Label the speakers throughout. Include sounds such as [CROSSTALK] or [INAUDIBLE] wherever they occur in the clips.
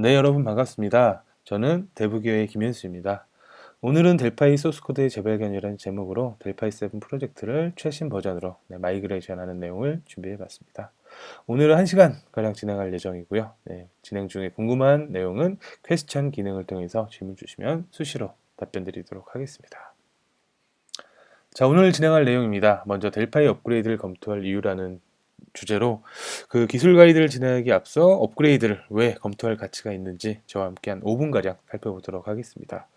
Speaker 1: 네, 여러분 반갑습니다. 저는 대부교의 김현수입니다. 오늘은 델파이 소스코드의 재발견이라는 제목으로 델파이 7 프로젝트를 최신 버전으로 네, 마이그레이션하는 내용을 준비해봤습니다. 오늘은 1시간 가량 진행할 예정이고요. 네, 진행 중에 궁금한 내용은 퀘스천 기능을 통해서 질문 주시면 수시로 답변 드리도록 하겠습니다. 자, 오늘 진행할 내용입니다. 먼저 델파이 업그레이드를 검토할 이유라는 주제로 그 기술 가이드를 진행하기 앞서 업그레이드를 왜 검토할 가치가 있는지 저와 함께 한 5분가량 살펴보도록 하겠습니다.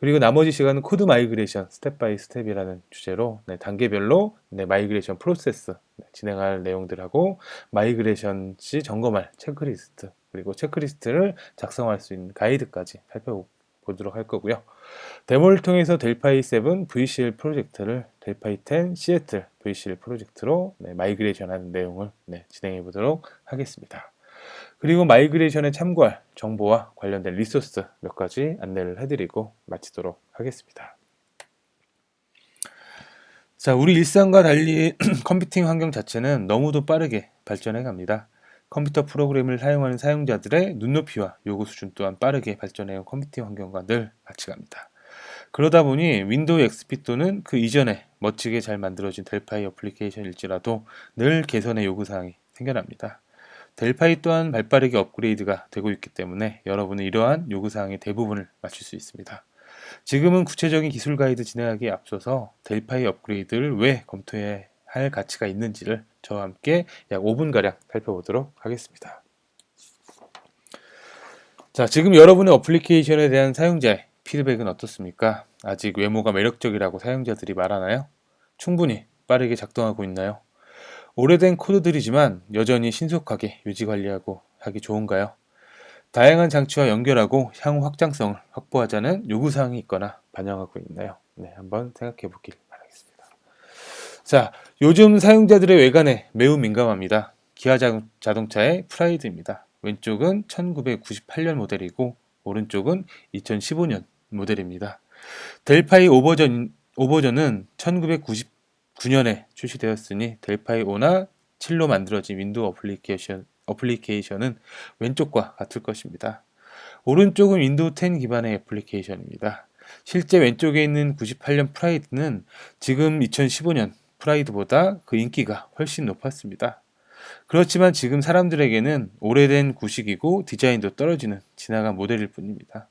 Speaker 1: 그리고 나머지 시간은 코드 마이그레이션 스텝 바이 스텝이라는 주제로 네, 단계별로 네, 마이그레이션 프로세스 네, 진행할 내용들하고 마이그레이션 시 점검할 체크리스트 그리고 체크리스트를 작성할 수 있는 가이드까지 살펴보 도록 할 거고요. 데모를 통해서 델파이 7 VCL 프로젝트를 델파이 10 시애틀 VCL 프로젝트로 네, 마이그레이션 하는 내용을 네, 진행해 보도록 하겠습니다. 그리고 마이그레이션에 참고할 정보와 관련된 리소스 몇 가지 안내를 해드리고 마치도록 하겠습니다. 자, 우리 일상과 달리 [CLEARS THROAT] 컴퓨팅 환경 자체는 너무도 빠르게 발전해 갑니다. 컴퓨터 프로그램을 사용하는 사용자들의 눈높이와 요구 수준 또한 빠르게 발전해온 컴퓨팅 환경과 늘 같이 갑니다. 그러다 보니 윈도우 XP 또는 그 이전에 멋지게 잘 만들어진 델파이 어플리케이션일지라도 늘 개선의 요구사항이 생겨납니다. 델파이 또한 발빠르게 업그레이드가 되고 있기 때문에 여러분은 이러한 요구사항의 대부분을 맞출 수 있습니다. 지금은 구체적인 기술 가이드 진행하기에 앞서서 델파이 업그레이드를 왜 검토해야 할 가치가 있는지를 저와 함께 약 5분가량 살펴보도록 하겠습니다. 자, 지금 여러분의 어플리케이션에 대한 사용자의 피드백은 어떻습니까? 아직 외모가 매력적이라고 사용자들이 말하나요? 충분히 빠르게 작동하고 있나요? 오래된 코드들이지만 여전히 신속하게 유지 관리하고 하기 좋은가요? 다양한 장치와 연결하고 향후 확장성을 확보하자는 요구사항이 있거나 반영하고 있나요? 네, 한번 생각해 보길. 자, 요즘 사용자들의 외관에 매우 민감합니다. 기아 자동차의 프라이드입니다. 왼쪽은 1998년 모델이고 오른쪽은 2015년 모델입니다. 델파이 5버전, 5버전은 1999년에 출시되었으니 델파이 5나 7로 만들어진 윈도우 어플리케이션, 어플리케이션은 왼쪽과 같을 것입니다. 오른쪽은 윈도우 10 기반의 애플리케이션입니다. 실제 왼쪽에 있는 98년 프라이드는 지금 2015년 프라이드보다 그 인기가 훨씬 높았습니다. 그렇지만 지금 사람들에게는 오래된 구식이고 디자인도 떨어지는 지나간 모델일 뿐입니다.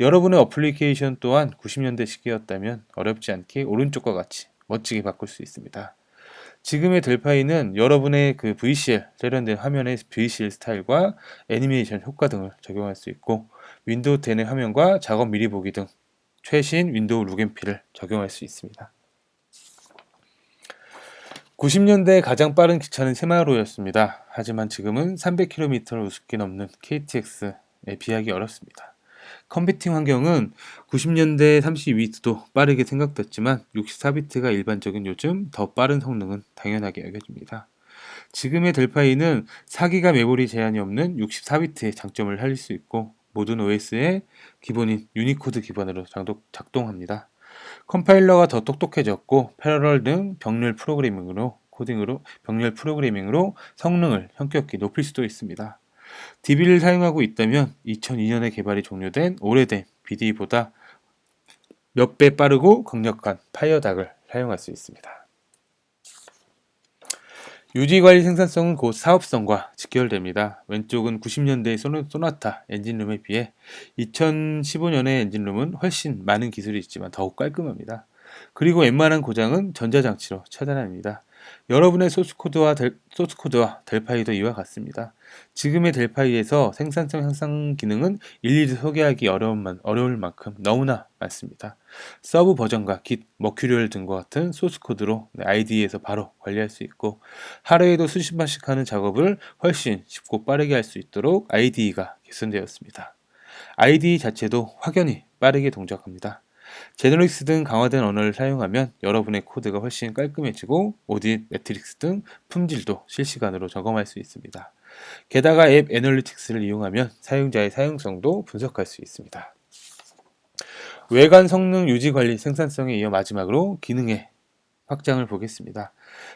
Speaker 1: 여러분의 어플리케이션 또한 90년대 시기였다면 어렵지 않게 오른쪽과 같이 멋지게 바꿀 수 있습니다. 지금의 델파이는 여러분의 그 VCL, 세련된 화면의 VCL 스타일과 애니메이션 효과 등을 적용할 수 있고 윈도우 10의 화면과 작업 미리 보기 등 최신 윈도우 룩앤필을 적용할 수 있습니다. 90년대 가장 빠른 기차는 세마로였습니다. 하지만 지금은 300km를 우습게 넘는 KTX에 비하기 어렵습니다. 컴퓨팅 환경은 90년대 32비트도 빠르게 생각됐지만 64비트가 일반적인 요즘 더 빠른 성능은 당연하게 여겨집니다. 지금의 델파이는 4기가 메모리 제한이 없는 64비트의 장점을 살릴 수 있고 모든 OS의 기본인 유니코드 기반으로 작동합니다. 컴파일러가 더 똑똑해졌고 패러럴 등 병렬 프로그래밍으로 코딩으로 병렬 프로그래밍으로 성능을 현격히 높일 수도 있습니다. DB를 사용하고 있다면 2002년에 개발이 종료된 오래된 BD보다 몇 배 빠르고 강력한 파이어닥을 사용할 수 있습니다. 유지관리 생산성은 곧 사업성과 직결됩니다. 왼쪽은 90년대의 소나타 엔진룸에 비해 2015년의 엔진룸은 훨씬 많은 기술이 있지만 더욱 깔끔합니다. 그리고 웬만한 고장은 전자장치로 차단합니다. 여러분의 소스코드와 델, 소스코드와 델파이도 이와 같습니다. 지금의 델파이에서 생산성 향상 기능은 일일이 소개하기 어려운 만, 어려울 만큼 너무나 많습니다. 서브 버전과 깃, 머큐리얼 등과 같은 소스코드로 IDE에서 바로 관리할 수 있고 하루에도 수십 번씩 하는 작업을 훨씬 쉽고 빠르게 할 수 있도록 IDE가 개선되었습니다. IDE 자체도 확연히 빠르게 동작합니다. 제너릭스 등 강화된 언어를 사용하면 여러분의 코드가 훨씬 깔끔해지고 오딧, 매트릭스 등 품질도 실시간으로 점검할 수 있습니다. 게다가 앱 애널리틱스를 이용하면 사용자의 사용성도 분석할 수 있습니다. 외관 성능 유지 관리 생산성에 이어 마지막으로 기능에 확장을 보겠습니다.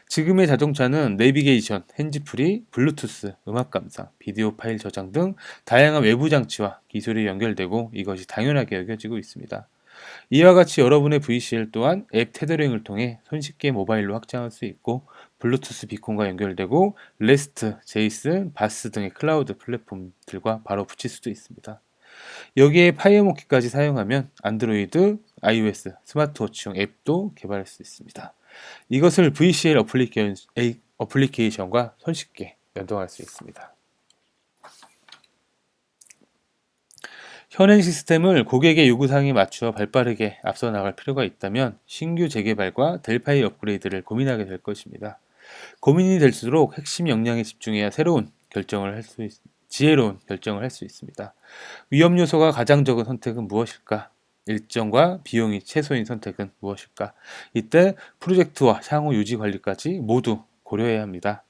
Speaker 1: 지금의 자동차는 내비게이션, 핸즈프리, 블루투스, 음악 감상, 비디오 파일 저장 등 다양한 외부 장치와 기술이 연결되고 이것이 당연하게 여겨지고 있습니다. 이와 같이 여러분의 VCL 또한 앱 테더링을 통해 손쉽게 모바일로 확장할 수 있고 블루투스 비콘과 연결되고 레스트, 제이슨, 바스 등의 클라우드 플랫폼들과 바로 붙일 수도 있습니다. 여기에 파이어모키까지 사용하면 안드로이드, iOS, 스마트워치용 앱도 개발할 수 있습니다. 이것을 VCL 어플리케이션과 손쉽게 연동할 수 있습니다. 현행 시스템을 고객의 요구사항에 맞추어 발빠르게 앞서 나갈 필요가 있다면 신규 재개발과 델파이 업그레이드를 고민하게 될 것입니다. 고민이 될수록 핵심 역량에 집중해야 새로운 결정을 할 수 있, 지혜로운 결정을 할 수 있습니다. 위험 요소가 가장 적은 선택은 무엇일까? 일정과 비용이 최소인 선택은 무엇일까? 이때 프로젝트와 향후 유지 관리까지 모두 고려해야 합니다.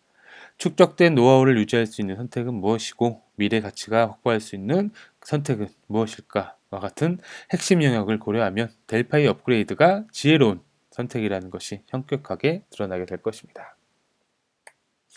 Speaker 1: 축적된 노하우를 유지할 수 있는 선택은 무엇이고 미래 가치가 확보할 수 있는 선택은 무엇일까와 같은 핵심 영역을 고려하면 델파이 업그레이드가 지혜로운 선택이라는 것이 현격하게 드러나게 될 것입니다.